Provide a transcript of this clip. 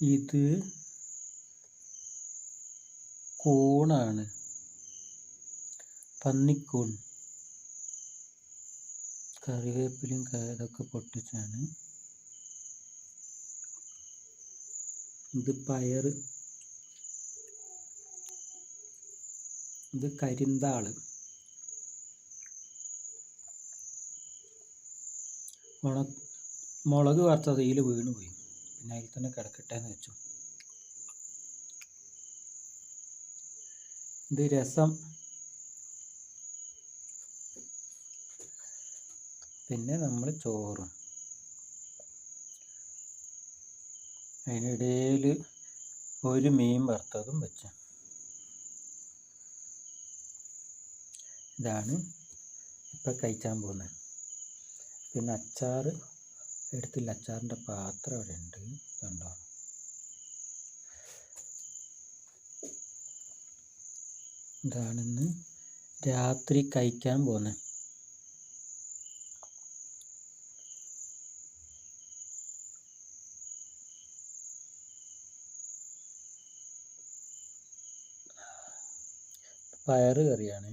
ഇത് കോണാണ്. പന്നിക്കൂൺ. കറിവേപ്പിലും കയറൊക്കെ പൊട്ടിച്ചാണ്. ഇത് പയർ. ഇത് കരിന്താൾ. ഉണ മുളക് ഇതിൽ വീണ് പോയി. പിന്നെ അതിൽ തന്നെ കിടക്കട്ടെ എന്ന് വെച്ചു. ഇത് രസം. പിന്നെ നമ്മൾ ചോറും. അതിനിടയിൽ ഒരു മീൻ വറുത്തതും വെച്ച്. ഇതാണ് ഇപ്പം കഴിക്കാൻ പോകുന്നത്. പിന്നെ അച്ചാർ എടുത്തില്ല അച്ചാറിന്റെ പാത്രം അവിടെ ഉണ്ട്. കണ്ടോ ഇതാണെന്ന് രാത്രി കഴിക്കാൻ പോകുന്നത് പയറ് കറിയാണ്.